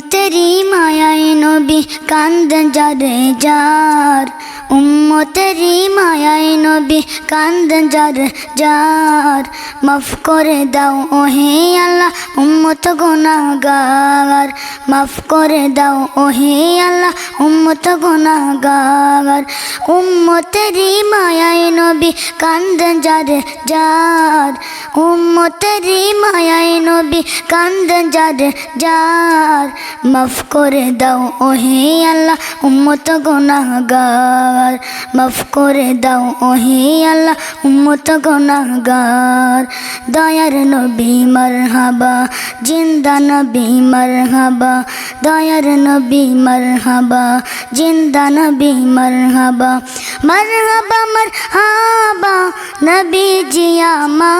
উম্মতেরই মায়াই নবী কান্দেন যারে যার উম্মতেরই মায়াই নবী কান্দেন যারে যার মাফ করে দাও ওহে আল্লাহ উম্মত গুনাহগার মাফ করে দাও ওহে আল্লাহ উম্মত গুনাহগার উম্মতেরই মায়াই নবী কান্দেন যারে যার উম্মতেরই মায়াই নবী কান্দেন যারে যার মাফ করে দাও ওহে আল্লাহ, উম্মত গুনাহগার। মাফ করে দাও ওহে আল্লাহ, উম্মত গুনাহগার। দয়ার নবী মারহাবা, জিন্দা নবী মারহাবা। দয়ার নবী মারহাবা, জিন্দা নবী মারহাবা। মারহাবা মারহাবা নবী জি আমার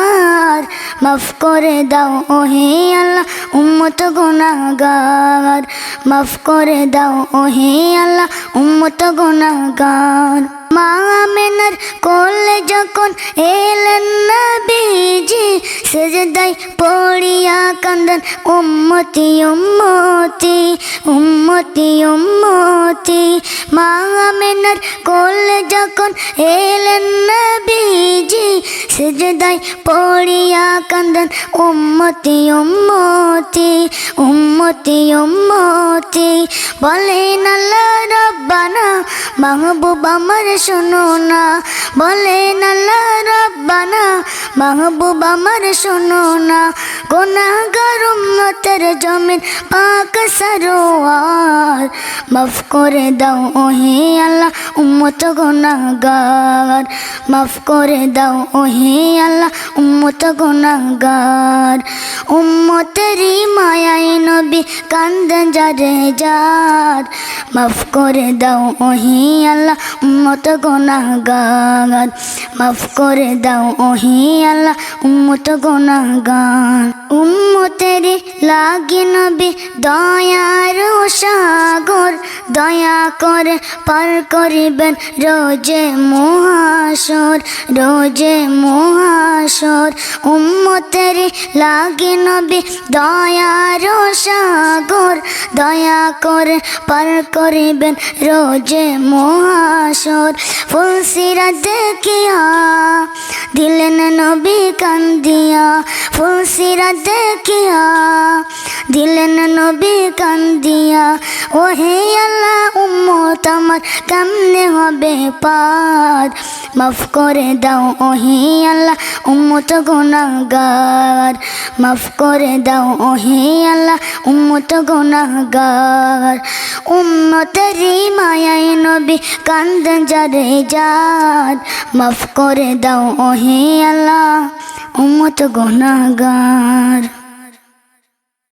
মাফ করে দাও ওহে আল্লাহ, উম্মত গুনাহগার। মাফ করে দাও ওহে আল্লাহ, উম্মত গুনাহগার। মা আমেনার কোলে যখন এলেন নবীজি সেজদাই পড়িয়া কান্দন উম্মতি উম্মতি উম্মতি উম্মতি। মা আমেনার কোলে যখন এলেন নবীজি সেজদাই পড়িয়া কান্দন উম্মতি উম্মতি উম্মতি উম্মতি বলেন আল্লাহ রব্বানা মাহবুব আমার শোনো না বলেন আল্লাহ রব্বানা মাহবুব আমার শোনো না গুনাহগার উম্মতের জমিন পাক সরোয়ার মাফ করে দাও ওহে আল্লাহ উম্মত গুনাহগার, মাফ করে দাও ওহে আল্লাহ, উম্মত গুনাহগার। উম্মতেরই মায়াই নবী কান্দেন যারে যার, মাফ করে দাও ওহে আল্লাহ, উম্মত গুনাহগার। মাফ করে দাও ওহে আল্লাহ, উম্মত গুনাহগার। উম্মতেরই লাগি নবী দয়ার সাগর, দয়া করে পার করিবেন রোজে মহাসর রোজে মহাসর। উম্মতের লাগে নবী দয়ার সাগর, দয়া করে পার করিবেন রোজে মহাসর। ফুলসিরা দেখিয়া, দিলেন নবী কান্দিয়া। ফুলসিরা দেখিয়া দিলেন নবী কান্দিয়া ও হে আল্লাহ, উম্মত আমার কেমনে হবে পার মাফ করে দাও ও হে আল্লাহ, উম্মত গুনাহগার। মাফ করে দাও ও হে আল্লাহ, উম্মত গুনাহগার। উম্মতেরই মায়াই নবী কান্দেন যারে যার। মাফ করে দাও ও হে আল্লাহ, উম্মত গুনাহগার।